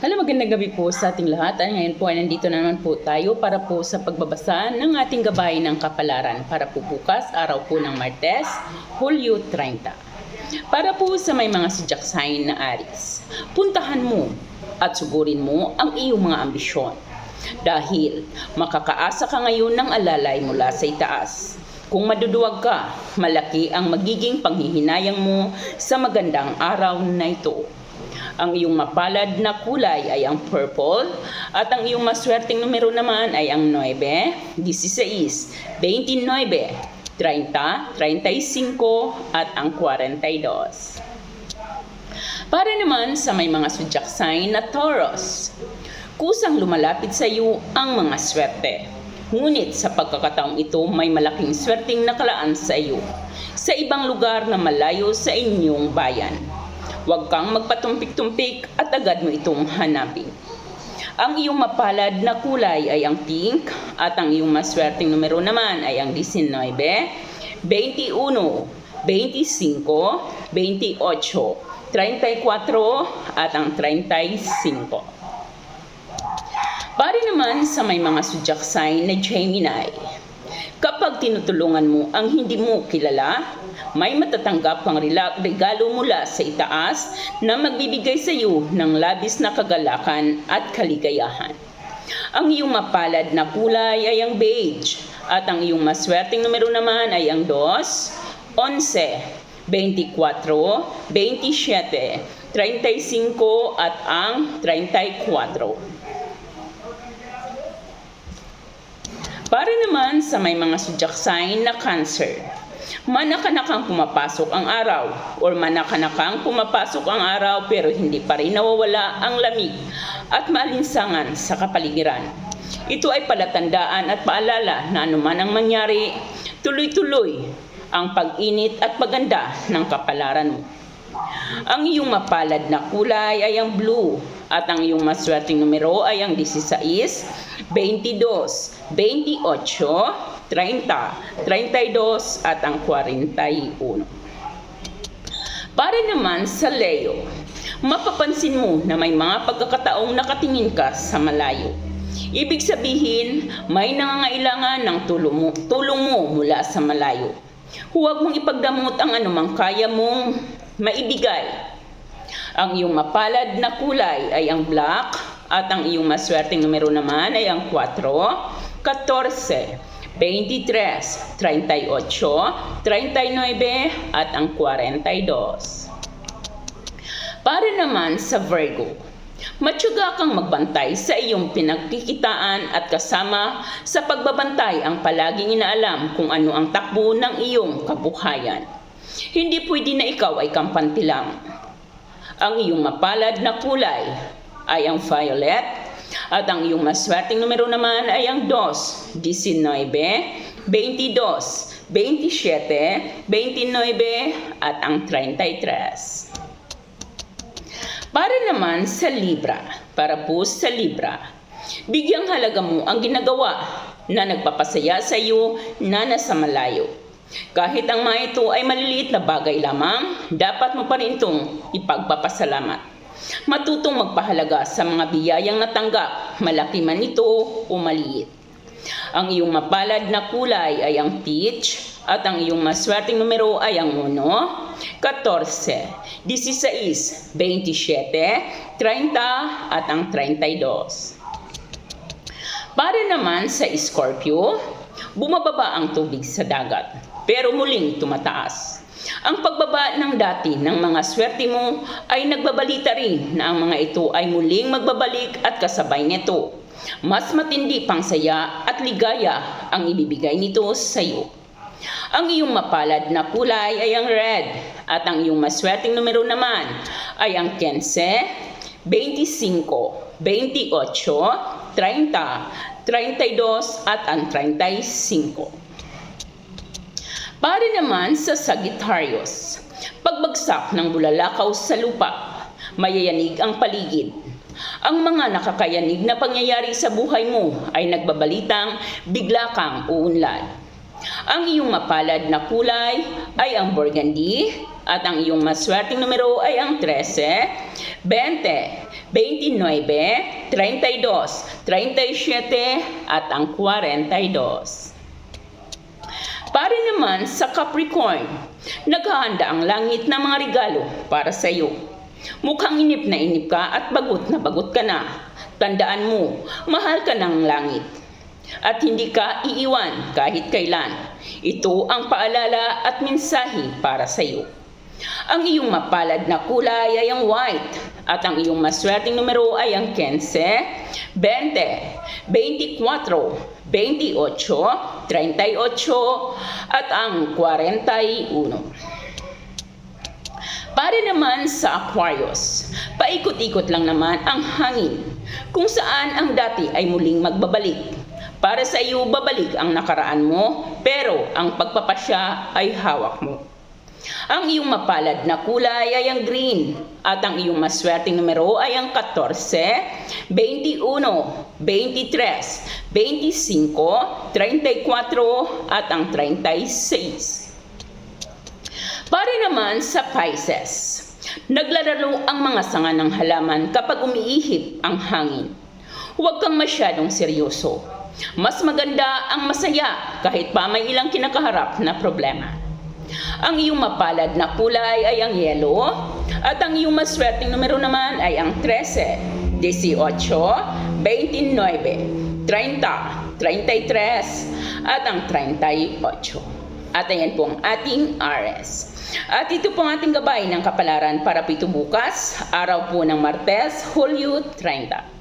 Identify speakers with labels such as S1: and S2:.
S1: Hello, magandang gabi po sa ating lahat. Ay, ngayon po ay nandito na naman po tayo para po sa pagbabasa ng ating gabay ng kapalaran para po bukas, araw po ng Martes, Hulyo 30. Para po sa may mga sudyak sign na Aris, puntahan mo at sugurin mo ang iyong mga ambisyon. Dahil makakaasa ka ngayon ng alalay mula sa itaas. Kung maduduwag ka, malaki ang magiging panghihinayang mo sa magandang araw na ito. Ang iyong mapalad na kulay ay ang purple at ang iyong maswerteng numero naman ay ang 9, 16, 29, 30, 35 at ang 42. Para naman sa may mga zodiac sign na Taurus, kusang lumalapit sa iyo ang mga swerte. Ngunit sa pagkakataong ito may malaking swerteng nakalaan sa iyo sa ibang lugar na malayo sa inyong bayan. Huwag kang magpatumpik-tumpik at agad mo itong hanapin. Ang iyong mapalad na kulay ay ang pink at ang iyong maswerteng numero naman ay ang 19, 21, 25, 28, 34 at ang 35. Pare naman sa may mga zodiac sign na Gemini. Kapag tinutulungan mo ang hindi mo kilala, may matatanggap kang regalo mula sa itaas na magbibigay sa iyo ng labis na kagalakan at kaligayahan. Ang iyong mapalad na kulay ay ang beige at ang iyong maswerteng numero naman ay ang 2, 11, 24, 27, 35 at ang 34. Para naman sa may mga zodiac sign na cancer. Manakanakang pumapasok ang araw or manakanakang pumapasok ang araw pero hindi pa rin nawawala ang lamig at maalinsangan sa kapaligiran. Ito ay palatandaan at paalala na anuman ang mangyari, tuloy-tuloy ang pag-init at paganda ng kapalaran mo. Ang iyong mapalad na kulay ay ang blue at ang iyong maswerteng numero ay ang 16, 22, 28, 30, 32 at ang 41. Para naman sa Leo, mapapansin mo na may mga pagkakataong nakatingin ka sa malayo. Ibig sabihin, may nangangailangan ng tulong mo, tulong mo mula sa malayo. Huwag mong ipagdamot ang anumang kaya mong maibigay. Ang iyong mapalad na kulay ay ang black at ang iyong maswerteng numero naman ay ang 4, 14, 23, 38, 39 at ang 42. Para naman sa Virgo, matyaga kang magbantay sa iyong pinagkikitaan at kasama sa pagbabantay ang palaging inaalam kung ano ang takbo ng iyong kabuhayan. Hindi pwede na ikaw ay kampante lang. Ang iyong mapalad na kulay ay ang violet at ang iyong maswerteng numero naman ay ang 2, 19, 22, 27, 29 at ang 33. Para naman sa Libra, para po sa Libra, bigyang halaga mo ang ginagawa na nagpapasaya sa iyo na nasa malayo. Kahit ang mga ito ay maliliit na bagay lamang, dapat mo pa rin itong ipagpapasalamat. Matutong magpahalaga sa mga biyayang natanggap, malaki man ito o maliit. Ang iyong mapalad na kulay ay ang peach at ang iyong maswerteng numero ay ang 1, 14, 16, 27, 30 at ang 32. Para naman sa Scorpio, bumababa ang tubig sa dagat, pero muling tumataas. Ang pagbaba ng dati ng mga swerte mo ay nagbabalita rin na ang mga ito ay muling magbabalik at kasabay nito. Mas matindi pang saya at ligaya ang ibibigay nito sa iyo. Ang iyong mapalad na kulay ay ang red at ang iyong maswerteng numero naman ay ang 15, 25, 28, 30, 32 at ang 35. Para naman sa Sagittarius, pagbagsak ng bulalakaw sa lupa, mayayanig ang paligid. Ang mga nakakayanig na pangyayari sa buhay mo ay nagbabalitang bigla kang uunlad. Ang iyong mapalad na kulay ay ang burgundy at ang iyong maswerteng numero ay ang 13, 20, 29, 32, 37, at ang 42. Para naman sa Capricorn, naghahanda ang langit ng mga regalo para sa iyo. Mukhang inip na inip ka at bagot na bagot ka na. Tandaan mo, mahal ka ng langit. At hindi ka iiwan kahit kailan. Ito ang paalala at mensahe para sa iyo. Ang iyong mapalad na kulay ay ang white at ang iyong maswerteng numero ay ang 15, 20, 24, 28, 38 at ang 41. Para naman sa Aquarius, paikot-ikot lang naman ang hangin kung saan ang dati ay muling magbabalik. Para sa iyo, babalik ang nakaraan mo, pero ang pagpapasya ay hawak mo. Ang iyong mapalad na kulay ay ang green at ang iyong maswerteng numero ay ang 14, 21, 23, 25, 34 at ang 36. Para naman sa Pisces, naglalaro ang mga sanga ng halaman kapag umiihip ang hangin. Huwag kang masyadong seryoso. Mas maganda ang masaya kahit pa may ilang kinakaharap na problema. Ang iyong mapalad na kulay ay ang yellow at ang iyong maswerteng numero naman ay ang 13, 18, 29, 30, 33 at ang 38. At ayan po ang ating RS. At ito po ang ating gabay ng kapalaran para pito bukas, araw po ng Martes, Hulyo 30.